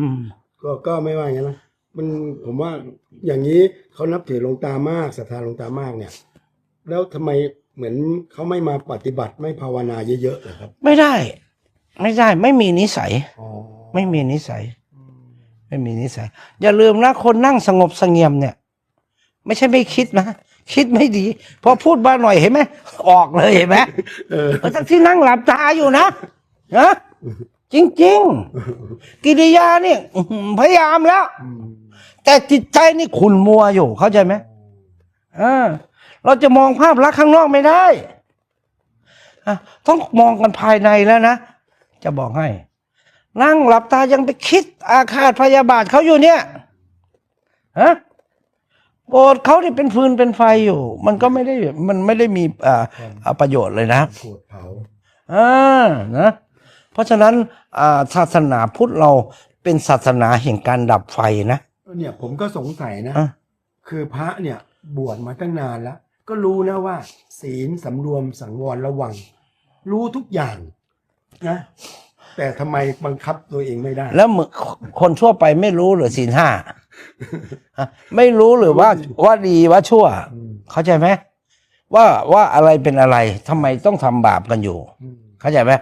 อืม ก็ก็ไม่ว่าอย่างนั้นนะมันผมว่าอย่างนี้เขานับถือหลวงตามากศรัทธาหลวงตามากเนี่ย แล้วทำไมเหมือนเขาไม่มาปฏิบัติไม่ภาวนาเยอะๆเหรอครับไม่ได้ ไม่ได้ ไม่มีนิสัย อ๋อไม่มีนิสัยไม่มีนิสัย อย่าลืมนะคนนั่งสงบเสงี่ยมเนี่ย ไม่ใช่ไม่คิดนะคิดไม่ดี พอพูดบ้าหน่อยเห็นไหมออกเลยเห็นไหมเออเออทั้งที่นั่งหลับตาอยู่นะนะ จริง ๆ กิริยาเนี่ยอื้อหือพยายามแล้ว อืมแต่จิตใจนี่ขุ่นมัวอยู่ เข้าใจไหมเออเราจะมองภาพลักษณ์ข้างนอกไม่ได้อะต้องมองกันภายในแล้วนะ จะบอกให้ นั่งหลับตายังไปคิดอาฆาตพยาบาทเขาอยู่เนี่ยฮะโกรธเขาที่เป็นฟืนเป็นไฟอยู่ มันก็ไม่ได้มันไม่ได้มีอ่าอ่าประโยชน์เลยนะ โกรธเผา อ่านะ เพราะฉะนั้นอ่าศาสนาพุทธเราเป็นศาสนาแห่งการดับไฟนะเนี่ยผมก็สงสัยนะอะคือพระเนี่ยบวชมาตั้งนานแล้ว ก็รู้นะว่า ศีลสำรวมสังวรระวัง รู้ทุกอย่างนะแต่ทำไมบังคับตัวเองไม่ได้ แล้วมึงคนทั่วไปไม่รู้หรือศีลห้าฮะไม่รู้หรือว่าว่าดีว่าชั่วอืมเข้าใจไหมว่าว่าอะไรเป็นอะไรทำไมต้องทำบาปกันอยู่อืม เข้าใจไหม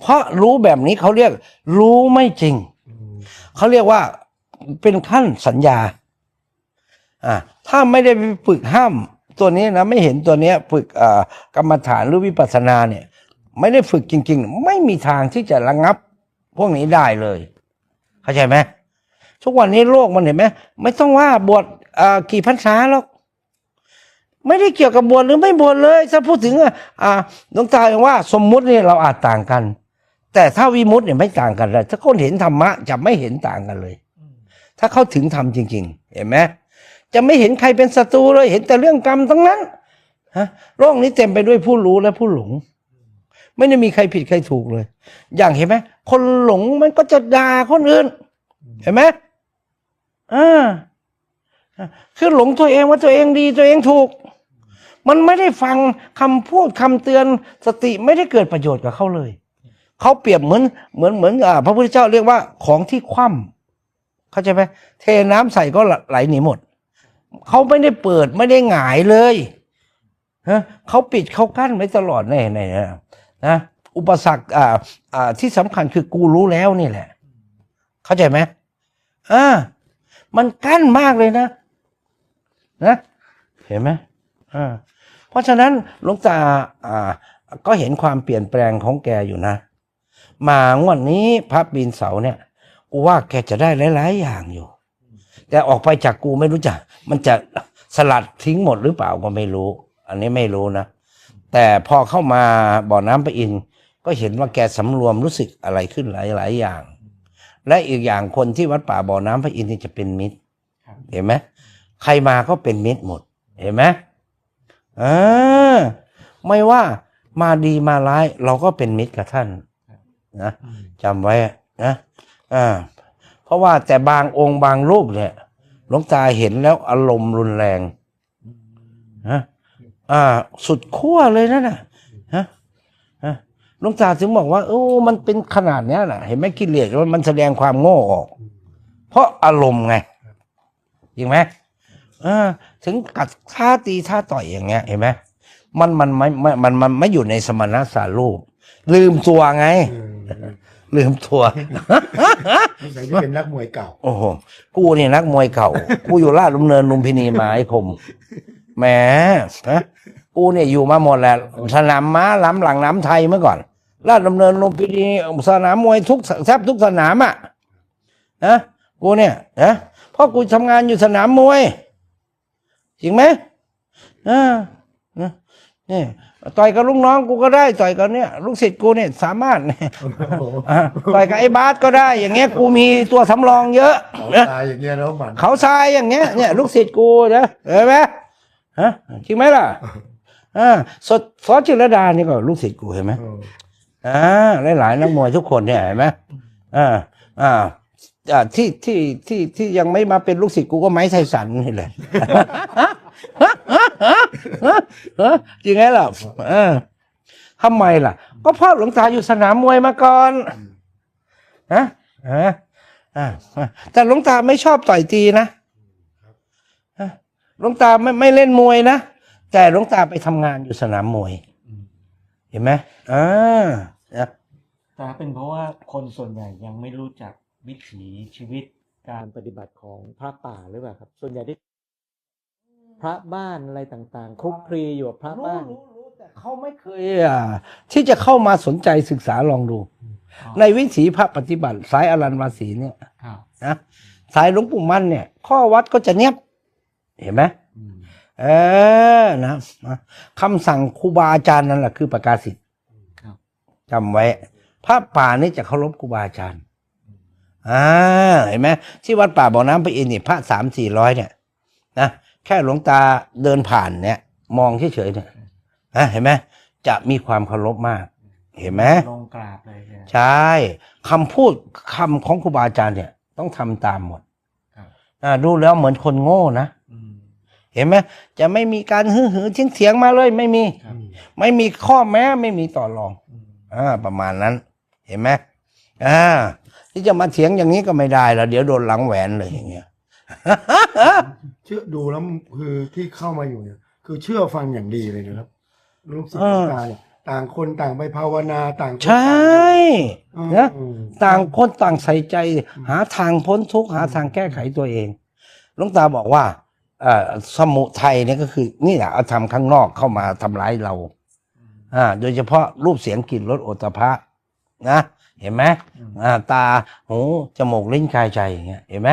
เพราะรู้แบบนี้เขาเรียก รู้ไม่จริงอืมเขาเรียกว่าเป็นขั้นสัญญา อ่า ถ้าไม่ได้ไปฝึกห้ามตัวนี้นะ ไม่เห็นตัวเนี้ยฝึกอ่ากรรมฐานหรือวิปัสสนาเนี่ย ไม่ได้ฝึกจริง ๆ ไม่มีทางที่จะระงับ พวกนี้ได้เลย เข้าใจไหมทุกวันนี้โลกมันเห็นไหมไม่ต้องว่าบวชอ่ากี่พรรษาหรอก ไม่ได้เกี่ยวกับบวชหรือไม่บวชเลย ถ้าพูดถึงอะอ่าหลวงตาอย่างว่าสมมุติเนี่ยเราอาจต่างกัน แต่ถ้าวิมุตติเนี่ยไม่ต่างกันเลยถ้าคนเห็นธรรมะจะไม่เห็นต่างกันเลย ถ้าเขาถึงธรรมจริง ๆ เห็นไหมจะไม่เห็นใครเป็นศัตรูเลยเห็นแต่เรื่องกรรมทั้งนั้นฮะโลกนี้เต็มไปด้วยผู้รู้และผู้หลง ไม่ได้มีใครผิดใครถูกเลย อย่างเห็นไหมคนหลงมันก็จะด่าคนอื่น เห็นไหมอ่าคือหลงตัวเองว่าตัวเองดีตัวเองถูก มันไม่ได้ฟังคำพูดคำเตือนสติไม่ได้เกิดประโยชน์กับเขาเลย เขาเปรียบเหมือนเหมือนเหมือนอ่าพระพุทธเจ้าเรียกว่าของที่คว่ำเข้าใจไหมเทน้ำใส่ก็ไหลหนีหมด เขาไม่ได้เปิดไม่ได้หงายเลยฮะเขาปิดเขากั้นไว้ตลอดในในนะนะอุปสรรคอ่าอ่าที่สำคัญคือกูรู้แล้วนี่แหละ เข้าใจไหมอ่ามันกั้นมากเลยนะนะเห็นไหมอ่า เพราะฉะนั้นหลวงตาอ่าก็เห็นความเปลี่ยนแปลงของแกอยู่นะ มางวดนี้พระปีนเสาเนี่ยกูว่าแกจะได้หลาย ๆ อย่างอยู่ แต่ออกไปจากกูไม่รู้จัก มันจะสลัดทิ้งหมดหรือเปล่าก็ไม่รู้ อันนี้ไม่รู้นะ แต่พอเข้ามาบ่อน้ำประอิน ก็เห็นว่าแกสำรวมรู้สึกอะไรขึ้นหลาย ๆ อย่าง และอีกอย่างคนที่วัดป่าบ่อน้ำพระอินทร์นี่จะเป็นมิตร เห็นไหมใครมาก็เป็นมิตรหมด เห็นไหม อ่าไม่ว่ามาดีมาร้าย เราก็เป็นมิตรกับท่านนะจำไว้นะอ่าเพราะว่าแต่บางองค์บางรูปเนี่ยหลวงตาเห็นแล้วอารมณ์รุนแรงนะอ่า สุดขั้วเลยนั่นน่ะฮะฮะหลวงตาถึงบอกว่าโอ้มันเป็นขนาดเนี้ยน่ะ เห็นไหมกิเลสมันแสดงความโง่ออก เพราะอารมณ์ไงจริงไหม เออ ถึงกัดท่าตีท่าต่อยอย่างเงี้ยเห็นไหมมันมันไม่ไม่มันมันไม่อยู่ในสมณสารูปลืมตัวไงเออ Ừ. ลืมตัวสงสัยจะเป็นนักมวยเก่า โอ้โหกูนี่นักมวยเก่า กูอยู่ราชดำเนินลุมพินีมาไอ้คมแหมฮะกูเนี่ยอยู่มาหมดแหละสนามม้าล้ำหลังน้ำไทยเมื่อก่อนราชดำเนินลุมพินีสนามมวยทุกแทบทุกสนามอะนะกูเนี่ยนะเพราะกูทำงานอยู่สนามมวย จริงไหมอ่านะนี่ต่อยกับลูกน้องกูก็ได้ ต่อยกับเนี่ยลูกศิษย์กูเนี่ยสามารถเนี่ยอะต่อยกับไอ้บาสก็ได้ อย่างเงี้ยกูมีตัวสำรองเยอะตายอย่างเงี้ยแล้วมันเขาทรายอย่างเงี้ยเนี่ยลูกศิษย์กูนะเห็นไหมฮะจริงไหมล่ะอ่าสดซอสจิรดานี่ก็ลูกศิษย์กูเห็นไหมเอออ่าหลายๆนักมวยทุกคนเนี่ยเห็นไหมอ่าอ่าอ่า ที่ที่ที่ที่ยังไม่มาเป็นลูกศิษย์กูก็ไม้ไทสันนี่แหละจริงไหมล่ะเออทำไมล่ะ ก็เพราะหลวงตาอยู่สนามมวยมาก่อนฮะฮะอ่าแต่หลวงตาไม่ชอบต่อยตีนะอะหลวงตาไม่ไม่เล่นมวยนะแต่หลวงตาไปทำงานอยู่สนามมวย เห็นไหมอ่านะแต่เป็นเพราะว่าคนส่วนใหญ่ยังไม่รู้จัก วิถีชีวิตการปฏิบัติของพระป่าหรือเปล่าครับ ส่วนใหญ่ที่พระบ้านอะไรต่างๆคลุกคลีอยู่กับพระบ้าน รู้รู้แต่เขาไม่เคยอ่าที่จะเข้ามาสนใจศึกษาลองดูในวิถีพระปฏิบัติ สายอรันวาสีเนี่ยครับนะสายหลวงปู่มั่นเนี่ย ข้อวัดก็จะเนียบเห็นไหมอืมเออนะนะคำสั่งครูบาอาจารย์นั่นแหละคือประกาศสิทธิ์ครับจำไว้พระป่านี่จะเคารพครูบาอาจารย์ อ่าเห็นไหมที่วัดป่าบ่อน้ำพระอินทร์นี่พระสามสี่ร้อยเนี่ยนะแค่หลวงตาเดินผ่านเนี่ย มองเฉยๆเนี่ยนะเห็นไหมจะมีความเคารพมาก เห็นไหมลงกราบเลยเนี่ยใช่คำพูดคำของครูบาอาจารย์เนี่ย ต้องทำตามหมดครับอ่าดูแล้วเหมือนคนโง่นะอืมเห็นไหมจะไม่มีการฮือหือเถียงเถียงๆมาเลยไม่มีครับไม่มีข้อแม้ไม่มีต่อรองอืมอ่าประมาณนั้น เห็นไหมอ่า ที่จะมาเถียงอย่างนี้ก็ไม่ได้แล้วเดี๋ยวโดนหลังแหวนเลยอย่างเงี้ยเชื่อดูแล้วคือที่เข้ามาอยู่เนี่ย คือเชื่อฟังอย่างดีเลยนะครับลูกศิษย์เอลูอกตาเนี่ยต่างคนต่างไปภาวนาต่างคนใช่ต่างนะอืมต่างคนต่างใส่ใจ หาทางพ้นทุกข์หาทางแก้ไขตัวเองหลวงตาบอกว่าเอ่อสมุทัยเนี่ยก็คือ นี่แหละเอาทำข้างนอกเข้ามาทำร้ายเราอ่าโดยเฉพาะรูปเสียงกลิ่นรสโอตฐัพพะนะ เห็นไหมอ่าตาหูจมูกลิ้นกายใจอย่างเงี้ยเห็นไหม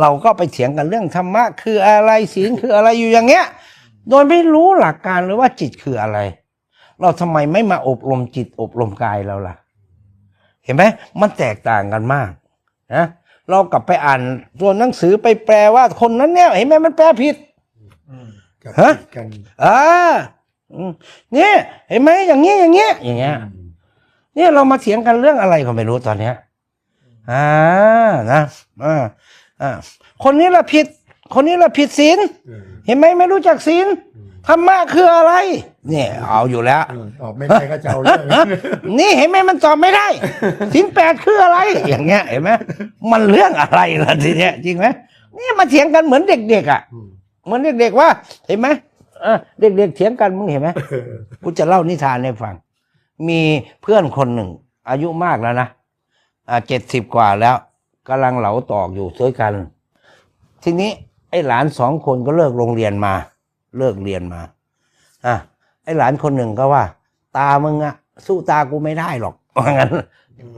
เราก็ไปเถียงกันเรื่องธรรมะคืออะไรศีลคืออะไรอยู่อย่างเงี้ย โดยไม่รู้หลักการเลยว่าจิตคืออะไร เราทำไมไม่มาอบรมจิตอบรมกายเราล่ะ เห็นไหมมันแตกต่างกันมากนะเรากลับไปอ่านตัวหนังสือไปแปลว่าคนนั้นเนี่ยเห็นไหมมันแปลผิดอืมกับฮะกันอ่าอืมเนี่ยเห็นไหมอย่างเงี้ยอย่างเงี้ยอย่างเงี้ย เนี่ยเรามาเถียงกันเรื่องอะไรก็ไม่รู้ตอนเนี้ยอ่านะอ่าอ่าคนนี้ละผิด คนนี้ละผิดศีลเออเห็นไหมไม่รู้จักศีลธรรมะคืออะไร เนี่ย เอาอยู่แล้วเออตอบไม่ได้ก็จะเอาเรื่องนี่เห็นไหมมันตอบไม่ได้สินแปดคืออะไร อย่างเงี้ย เห็นไหมมันเรื่องอะไรล่ะทีเนี้ยจริงไหมนี่มาเถียงกันเหมือนเด็กๆอะอืมเหมือนเด็กๆว่า เห็นไหมเออเด็กๆเถียงกันมึงเห็นไหมกูจะเล่านิทานให้ฟัง มีเพื่อนคนหนึ่ง อายุมากแล้วนะอ่าเจ็ดสิบกว่าแล้วกำลังเหลาตอกอยู่ด้วยกัน ทีนี้ไอ้หลานสองคนก็เลิกโรงเรียนมา เลิกเรียนมาอะไอ้หลานคนหนึ่งก็ว่า ตามึงอะสู้ตากูไม่ได้หรอกว่างั้น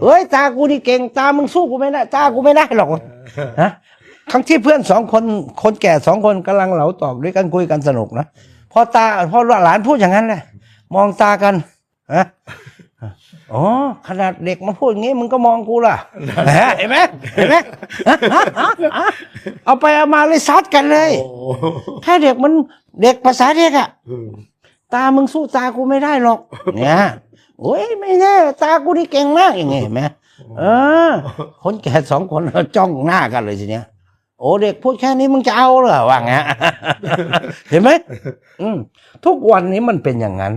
เฮ้ยตากูนี่เก่งตามึงสู้กูไม่ได้ ตากูไม่ได้หรอกฮะทั้งที่เพื่อนสองคนคนแก่สองคนกำลังเหลาตอกด้วยกันคุยกันสนุกนะพอตาพอหลานพูดอย่างนั้นแหละมองตากัน ฮะอ๋อขนาดเด็กมาพูดอย่างงี้มึงก็มองกูล่ะเห็นไหมเห็นไหมเอาไปเอามาเลยซัดกันเลย โอ้แค่เด็กมันเด็กภาษาเด็กอะอืมตามึงสู้ตากูไม่ได้หรอก เนี่ยโอ้ยไม่แน่ตากูนี่เก่งมากอย่างเงี้ยเห็นไหมเออ คนแก่สองคนจ้องหน้ากันเลยทีเนี้ย โอ้เด็กพูดแค่นี้มึงจะเอาเหรอว่างี้เห็นไหมอืมทุกวันนี้มันเป็นอย่างนั้น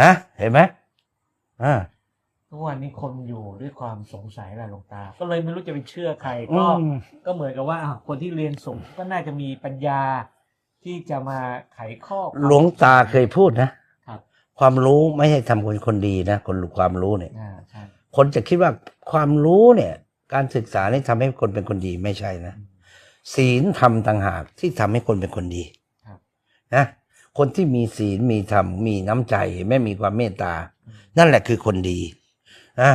ฮะเห็นไหม อ่าทุกวันนี้คนอยู่ด้วยความสงสัยแหละหลวงตา ก็เลยไม่รู้จะไปเชื่อใครอืก็มก็เหมือนกับว่าอะคนที่เรียนสูงก็น่าจะมีปัญญาที่จะมาไขข้อความ หลวงตาเคยพูดนะครับ ความรู้ไม่ให้ทำคนคนดีนะ คนรู้ความรู้เนี่ย อ่าใช่คนจะคิดว่าความรู้เนี่ย การศึกษานี่ทำให้คนเป็นคนดีไม่ใช่นะศีลธรรมต่างหากที่ทำให้คนเป็นคนดีครับ นะ คนที่มีศีลมีธรรมมีน้ำใจไม่มีความเมตตา นั่นแหละคือคนดีนะ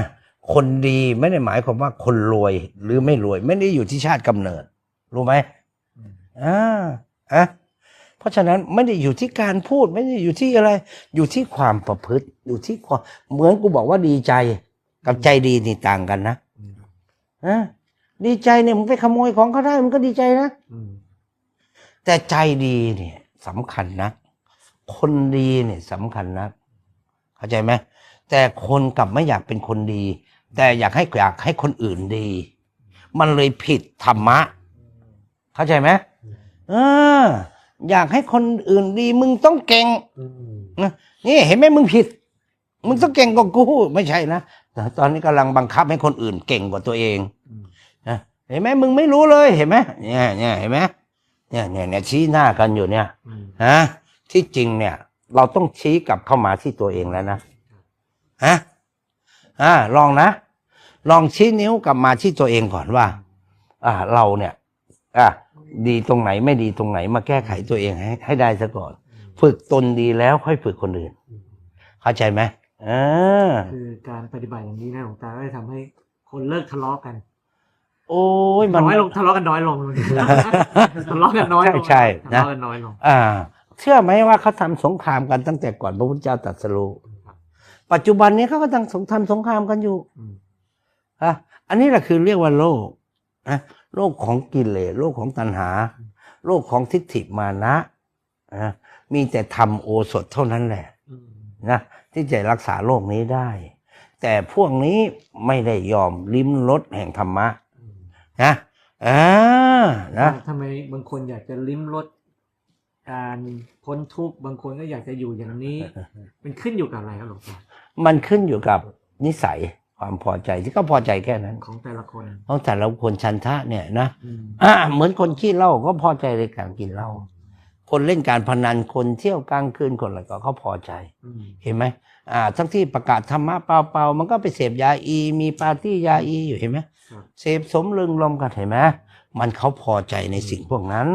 คนดีไม่ได้หมายความว่าคนรวยหรือไม่รวย ไม่ได้อยู่ที่ชาติกำเนิด รู้ไหมอืมอ่าอะเพราะฉะนั้นไม่ได้อยู่ที่การพูด ไม่ได้อยู่ที่อะไร อยู่ที่ความประพฤติอยู่ที่ความเหมือนกูบอกว่าดีใจ กับใจดีนี่ต่างกันนะอืมอะดีใจเนี่ยมึงไปขโมยของเขาได้มึงก็ดีใจนะอืมแต่ใจดีเนี่ยสำคัญนะ คนดีเนี่ยสำคัญนะ เข้าใจไหมแต่คนกลับไม่อยากเป็นคนดี แต่อยากให้อยากให้คนอื่นดี มันเลยผิดธรรมะ เข้าใจไหมเออ อยากให้คนอื่นดี มึงต้องเก่งอืมนะนี่เห็นไหมมึงผิด มึงต้องเก่งกว่ากูไม่ใช่นะแต่ตอนนี้กำลังบังคับให้คนอื่นเก่งกว่าตัวเองอืมนะเห็นไหมมึงไม่รู้เลยเห็นไหมเนี่ยเนี่ยเห็นไหมเนี่ยเนี่ยเนี่ยชี้หน้ากันอยู่เนี่ยอืมฮะที่จริงเนี่ย เราต้องชี้กลับเข้ามาที่ตัวเองแล้วนะฮะอ่าลองนะ ลองชี้นิ้วกลับมาที่ตัวเองก่อนว่า อ่า เราเนี่ย อ่าดีตรงไหนไม่ดีตรงไหน มาแก้ไขตัวเองให้ให้ได้ซะก่อน ฝึกตนดีแล้วค่อยฝึกคนอื่น เข้าใจไหมเออคือการปฏิบัติอย่างนี้นะหลวงตาก็จะทำให้คนเลิกทะเลาะกัน โอ้ยมันน้อยลงทะเลาะกันน้อยลงทะเลาะกันน้อยลงใช่ใช่นะทะเลาะกันน้อยลง อ่า เชื่อไหมว่าเขาทำสงครามกันตั้งแต่ก่อนพระพุทธเจ้าตรัสรู้ปัจจุบันนี้เขาก็ตั้งสงครามสงครามกันอยู่อะอันนี้แหละคือเรียกว่าโลกนะโลกของกิเลสโลกของตัณหา โลกของทิฏฐิมานะนะมีแต่ทำโอสถเท่านั้นแหละนะที่จะรักษาโลกนี้ได้ แต่พวกนี้ไม่ได้ยอมลิ้มรสแห่งธรรมะนะอ่านะทำไมบางคนอยากจะลิ้มรส การพ้นทุกข์บางคนก็อยากจะอยู่อย่างนี้ มันขึ้นอยู่กับอะไรครับหลวงตามันขึ้นอยู่กับนิสัยความพอใจที่เขาพอใจแค่นั้น ของแต่ละคนของแต่ละคนชันทะเนี่ยนะอืมอ่าเหมือนคนขี้เหล้าก็พอใจในการกินเหล้าคนเล่นการพนันคนเที่ยวกลางคืนคนอะไรก็เขาพอใจอืมเห็นไหมอ่า ทั้งที่ประกาศธรรมะเปล่าๆมันก็ไปเสพยาอี มีปาร์ตี้ยาอีอยู่เห็นไหมครับเสพสมลึงลมกันเห็นไหมมันเขาพอใจในสิ่งพวกนั้น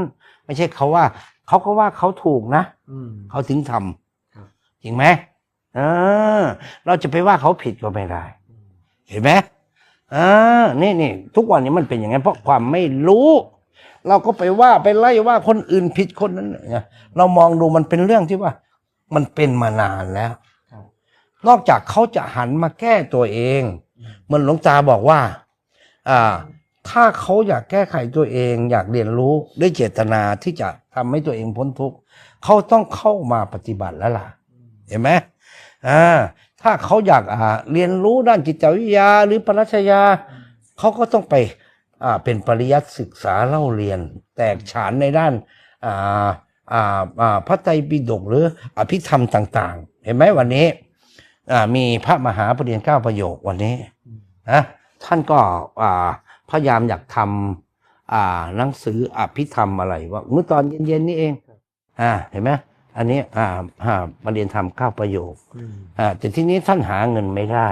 ไม่ใช่เขาว่า เขาก็ว่าเขาถูกนะอืมเขาถึงทำครับจริงไหมเออ เราจะไปว่าเขาผิดก็ไม่ได้อืมเห็นไหมอ่านี่นี่ทุกวันนี้มันเป็นอย่างนั้นเพราะความไม่รู้ เราก็ไปว่าไปไล่ว่าคนอื่นผิดคนนั้นเนี่ยเรามองดูมันเป็นเรื่องที่ว่า มันเป็นมานานแล้วครับนอกจากเขาจะหันมาแก้ตัวเอง เหมือนหลวงตาบอกว่า อ่า ถ้าเขาอยากแก้ไขตัวเอง อยากเรียนรู้ด้วยเจตนาที่จะทำให้ตัวเองพ้นทุกข์เขาต้องเข้ามาปฏิบัติแล้วล่ะ เห็นไหมอ่าถ้าเขาอยากอ่าเรียนรู้ด้านจิตวิทยาหรือปรัชญาเขาก็ต้องไปอ่าเป็นปริยัติศึกษาเล่าเรียน แตกฉานในด้านอ่าอ่าอ่าพระไตรปิฎกหรืออภิธรรมต่าง ๆ เห็นไหมวันนี้อ่ามีพระมหาปรริญญาเก้าประโยควันนี้นะท่านก็อ่า พยายามอยากทำอ่าหนังสืออภิธรรมอะไรว่าเมื่อตอนเย็นๆนี่เอง อ่าเห็นไหมอันนี้อ่าอ่ามาเรียนทำเก้าประโยคอืมอ่าแต่ทีนี้ท่านหาเงินไม่ได้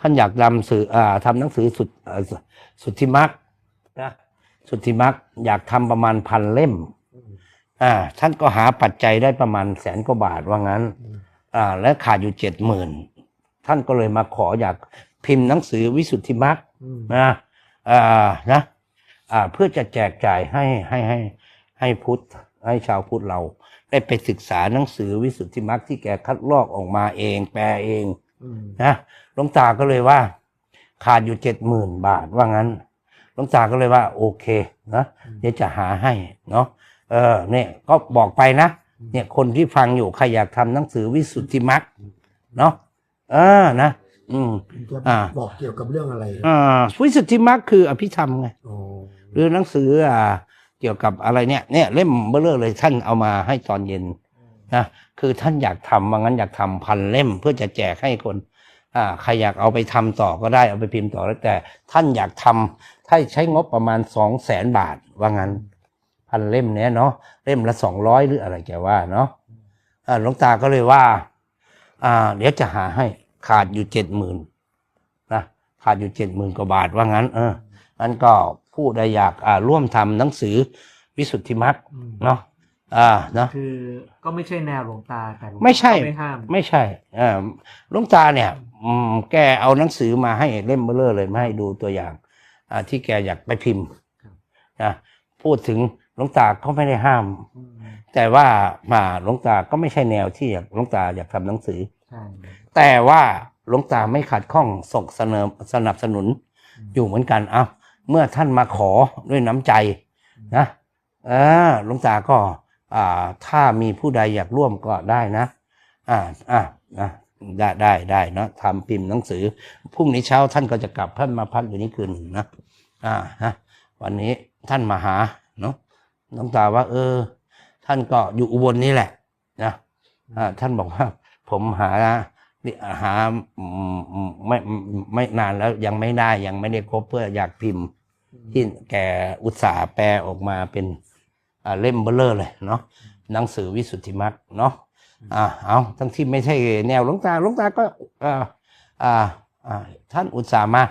ท่านอยากทำสื่ออ่าทำหนังสือสุดเอ่อสุสุทธิมักนะสุทธิมักอยากทำประมาณพันเล่มอืมอ่า ท่านก็หาปัจจัยได้ประมาณแสนกว่าบาทว่างั้นอืมอ่า และขาดอยู่เจ็ดหมื่น ท่านก็เลยมาขออยากพิมพ์หนังสือวิสุทธิมักอืมนะอ่า นะอ่าเพื่อจะแจกจ่ายให้ให้ให้ให้พุทธให้ชาวพุทธเรา ได้ไปศึกษาหนังสือวิสุทธิมักที่แกคัดลอกออกมาเอง แปลเองอืมนะหลวงตาก็เลยว่า ขาดอยู่เจ็ดหมื่นบาทว่างั้นหลวงตาก็เลยว่า โอเคนะเดี๋ยวจะหาให้เนาะเออเนี่ยก็บอกไปนะเนี่ยคนที่ฟังอยู่ใครอยากทำหนังสือวิสุทธิมักเนาะเออนะ อืมจะอ่า บอกเกี่ยวกับเรื่องอะไรครับอ่าวิสุทธิมักคืออภิธรรมไงโอ้หรือหนังสืออ่าเกี่ยวกับอะไรเนี่ยเนี่ยเล่มเบลอเลยท่านเอามาให้ตอนเย็นนะคือท่านอยากทำว่างั้นอยากทำพันเล่มเพื่อจะแจกให้คนอ่าใครอยากเอาไปทำต่อก็ได้เอาไปพิมพ์ต่อแล้วแต่ ท่านอยากทำถ้าใช้งบประมาณสองแสนบาทว่างั้นพันเล่มเนี้ยเนาะเล่มละสองร้อยหรืออะไรแกว่าเนาะอ่าหลวงตาก็เลยว่าอ่า เดี๋ยวจะหาให้ ขาดอยู่เจ็ดหมื่นนะขาดอยู่เจ็ดหมื่นกว่าบาทว่างั้น เออนั้นก็ผู้ใดอยากอ่าร่วมทำหนังสือวิสุทธิมรรคอืมเนาะอ่าเนาะคือก็ไม่ใช่แนวหลวงตาแต่หลวงตาไม่ใช่ก็ไม่ห้ามไม่ใช่เออหลุงตาเนี่ยอืมแกเอาหนังสือมาให้เล่มเบลอเลยมาให้ดูตัวอย่างอ่าที่แกอยากไปพิมพ์นะพูดถึงหลวงตาก็ไม่ได้ห้ามอืมแต่ว่ามาหลวงตาก็ไม่ใช่แนวที่อยากหลวงตาอยากทำหนังสือใช่ แต่ว่าหลวงตาไม่ขัดข้องส่งเสนอสนับสนุนอยู่เหมือนกันเอาเมื่อท่านมาขอด้วยน้ำใจนะเออหลวงตาก็อ่าถ้ามีผู้ใดอยากร่วมก็ได้นะอ่าอ่านะได้ได้ได้เนอะทำพิมพ์หนังสือพรุ่งนี้เช้าท่านก็จะกลับท่านมาพักอยู่นี่คืนหนึ่งนะอ่านะวันนี้ท่านมาหาเนาะหลวงตาว่า เออ ท่านก็อยู่อุบลนี่แหละนะอ่าท่านบอกว่า ผมหา หาอืมอืมไม่ไม่ไม่นานแล้วยังไม่ได้ยังไม่ได้ครบเพื่ออยากพิมพ์ที่แกอุตสาห์แปลออกมาเป็นอ่าเล่มเบลเลอร์เลยเนาะหนังสือวิสุทธิมรรคเนาะอ่าเอาทั้งที่ไม่ใช่แนวหลวงตาหลวงตาก็อ่าอ่าอ่าท่านอุตสาห์มา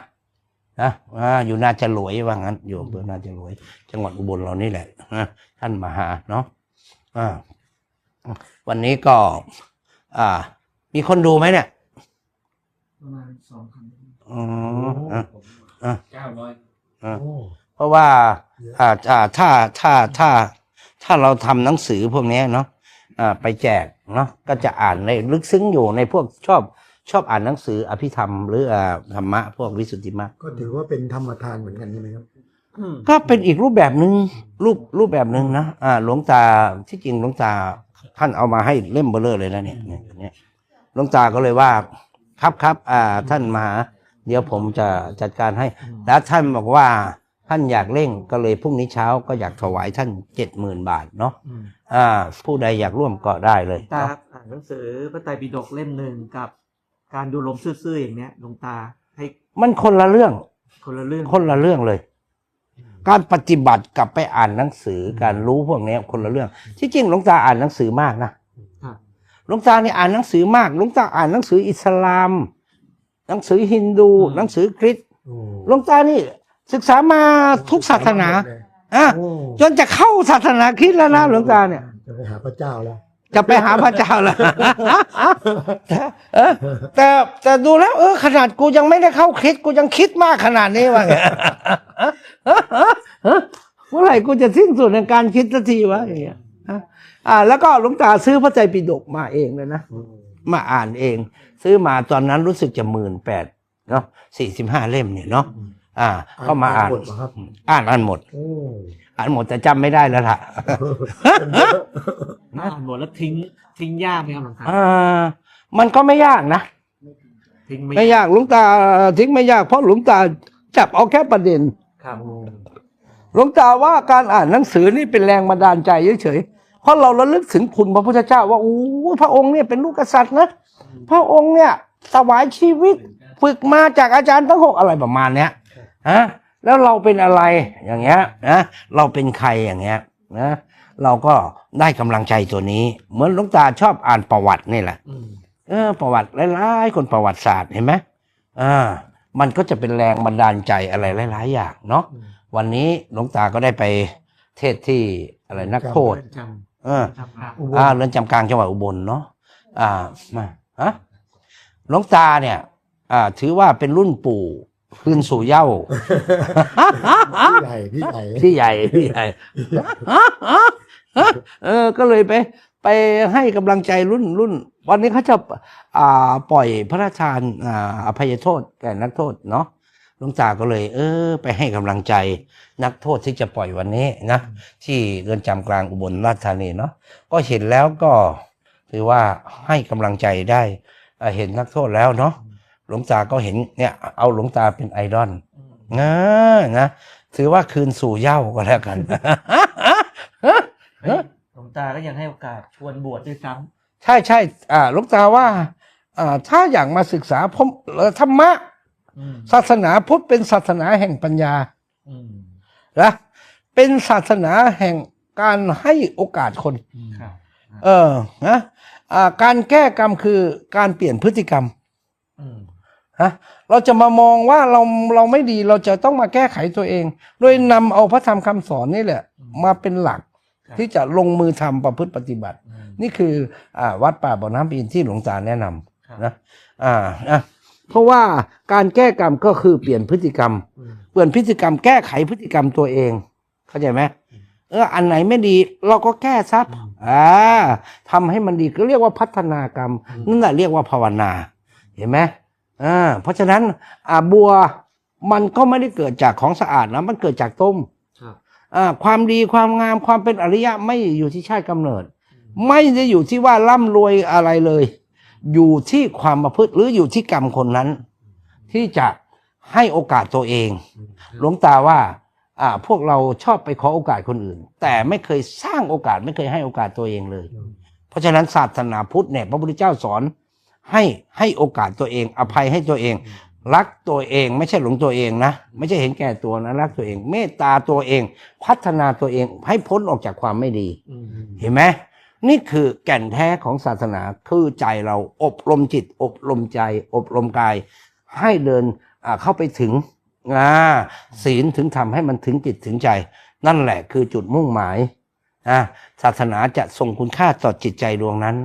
นะอ่าอยู่นาจะหลวยว่างั้น อยู่อำเภอนาจะหลวย จังหวัดอุบลเรานี่แหละนะท่านมาหาเนาะอ่าวันนี้ก็ อ่า มีคนดูไหมเนี่ย ประมาณสองพันอ๋ออะอะเก้าร้อยอะโอ้เพราะว่าอ่าอ่าถ้าถ้าถ้า ถ้าเราทำหนังสือพวกเนี้ยเนาะอ่าไปแจกเนาะก็จะอ่านในลึกซึ้งอยู่ในพวกชอบชอบอ่านหนังสืออภิธรรมหรืออ่าธรรมะพวกวิสุทธิมรรคก็ถือว่าเป็นธรรมทานเหมือนกันใช่ไหมครับก็เป็นอีกรูปแบบหนึ่งรูปรูปแบบหนึ่งนะอ่าหลวงตาที่จริงหลวงตาท่านเอามาให้เล่มเบลเลอร์เลยนะเนี่ยเนี่ยเนี่ย หลวงตาก็เลยว่า ครับครับอ่าท่านมาหา เดี๋ยวผมจะจัดการให้ แล้วท่านบอกว่าท่านอยากเร่งก็เลยพรุ่งนี้เช้าก็อยากถวายท่านเจ็ดหมื่นบาทเนาะอ่า ผู้ใดอยากร่วมก็ได้เลยตาเนาะอ่านหนังสือพระไตรปิฎกเล่มหนึ่งกับ การดูลมซื่อๆอย่างเนี้ยหลวงตาให้มันคนละเรื่อง คนละเรื่องคนละเรื่องเลย การปฏิบัติกับไปอ่านหนังสือการรู้พวกเนี้ยคนละเรื่อง ที่จริงหลวงตาอ่านหนังสือมากนะครับ หลวงตาเนี่ยอ่านหนังสือมากหลวงตาอ่านหนังสืออิสลาม หนังสือฮินดู หนังสือคริสต์โอ้หลวงตานี่ ศึกษามาทุกศาสนาเลยอะโอ้จนจะเข้าศาสนาคริสต์แล้วนะหลวงตาเนี่ยจะไปหาพระเจ้าแล้วจะไปหาพระเจ้าแล้วเออแต่แต่ดูแล้ว เออ ขนาดกูยังไม่ได้เข้าคริสต์กูยังคิดมากขนาดนี้ว่าไงเมื่อไหร่กูจะสิ้นสุดในการคิดสักทีวะอย่างเงี้ยฮะ อ่า แล้วก็หลวงตาซื้อพระไตรปิฎกมาเองเลยนะ มาอ่านเอง ซื้อมาตอนนั้นรู้สึกจะหมื่นแปดเนาะสี่สิบห้าเล่มเนี่ยเนาะอ่าก็มาอ่านบทเหรอครับอ่านอ่านหมด โอ้อ่านหมดแต่จำไม่ได้แล้วล่ะ อ่านหมดแล้วทิ้งทิ้งยากไหมครับหลวงตาอ่า มันก็ไม่ยากนะ ทิ้งไม่ยากหลวงตาทิ้งไม่ยาก เพราะหลวงตาจับเอาแค่ประเด็น ครับหลวงตาว่าการอ่านหนังสือนี่เป็นแรงบันดาลใจเฉยๆ เพราะเราระลึกถึงคุณพระพุทธเจ้าว่าโอ้พระองค์เนี่ยเป็นลูกกษัตริย์นะพระองค์เนี่ยถวายชีวิตฝึกมาจากอาจารย์ทั้งหกอะไรประมาณเนี้ยฮะแล้วเราเป็นอะไรอย่างเงี้ยนะเราเป็นใครอย่างเงี้ยนะเราก็ได้กำลังใจตัวนี้ เหมือนหลวงตาชอบอ่านประวัตินี่แหละอืมเออ ประวัติหลายๆคนประวัติศาสตร์เห็นไหมอ่ามันก็จะเป็นแรงบันดาลใจอะไรหลาย ๆ อย่างเนาะวันนี้หลวงตาก็ได้ไปเทศที่อะไรนักโทษ เรือนจเออำจำครับอุบลอ่าเรือนจำกลางจังหวัดอุบลเนาะอ่ามาฮะหลวงตาเนี่ย อ่า ถือว่าเป็นรุ่นปู่คืนสู่เหย้า พี่ใหญ่พี่ใหญ่พี่ใหญ่พี่ใหญ่ เออ ก็เลยไป ไปให้กำลังใจรุ่นรุ่น วันนี้เขาจะอ่าปล่อยพระราชทานอ่าอภัยโทษแก่นักโทษเนาะ หลวงตาก็เลย เออ ไปให้กำลังใจนักโทษที่จะปล่อยวันนี้นะที่เรือนจำกลางอุบลราชธานีเนาะก็เห็นแล้วก็ถือว่าให้กำลังใจได้เอ่อเห็นนักโทษแล้วเนาะหลวงตาก็เห็นเนี่ยเอาหลวงตาเป็นไอดอลนะนะถือว่าคืนสู่เหย้าก็แล้วกันเฮ้ยหลวงตาก็ยังให้โอกาสชวนบวชด้วยซ้ใช่ใช่อ่าหลวงตาว่าอ่าถ้าอยากมาศึกษาพมเอ่อธรรมะำอืม ศาสนาพุทธเป็นศาสนาแห่งปัญญาอืมนะเป็นศาสนาแห่งการให้โอกาสคนครับเออนะอ่าการแก้กรรมคือการเปลี่ยนพฤติกรรมอืมฮะเราจะมามองว่าเราเราไม่ดีเราจะต้องมาแก้ไขตัวเอง โดยนำเอาพระธรรมคำสอนนี่แหละ มาเป็นหลักครับที่จะลงมือทำประพฤติปฏิบัติอืมนี่คืออ่าวัดป่าบ่อน้ำปีนที่หลวงตาแนะนำครับนะอ่านะ เพราะว่าการแก้กรรมก็คือเปลี่ยนพฤติกรรมอืมเปลี่ยนพฤติกรรมแก้ไขพฤติกรรมตัวเอง เข้าใจไหมเอออันไหนไม่ดีเราก็แก้ซับอ่าทำให้มันดีก็เรียกว่าพัฒนากรรมนั่นแหละเรียกว่าภาวนา เห็นไหมอ่าเพราะฉะนั้นอ่าบัวมันก็ไม่ได้เกิดจากของสะอาดนะมันเกิดจากต้มครับอ่าความดีความงามความเป็นอริยะไม่อยู่ที่ชาติกำเนิด ไม่ได้อยู่ที่ว่าร่ำรวยอะไรเลย อยู่ที่ความประพฤติหรืออยู่ที่กรรมคนนั้น ที่จะให้โอกาสตัวเอง หลวงตาว่าอ่าพวกเราชอบไปขอโอกาสคนอื่น แต่ไม่เคยสร้างโอกาสไม่เคยให้โอกาสตัวเองเลย เพราะฉะนั้นศาสนาพุทธเนี่ยพระพุทธเจ้าสอนให้ให้โอกาสตัวเอง อภัยให้ตัวเอง รักตัวเองไม่ใช่หลงตัวเองนะ ไม่ใช่เห็นแก่ตัวนะรักตัวเอง เมตตาตัวเอง พัฒนาตัวเองให้พ้นออกจากความไม่ดี เห็นไหม นี่คือแก่นแท้ของศาสนาคือใจเราอบรมจิต อบรมใจ อบรมกาย ให้เดินเข้าไปถึงอ่าศีลถึงทำให้มันถึงจิตถึงใจ นั่นแหละคือจุดมุ่งหมายศาสนาจะส่งคุณค่าต่อจิตใจดวงนั้น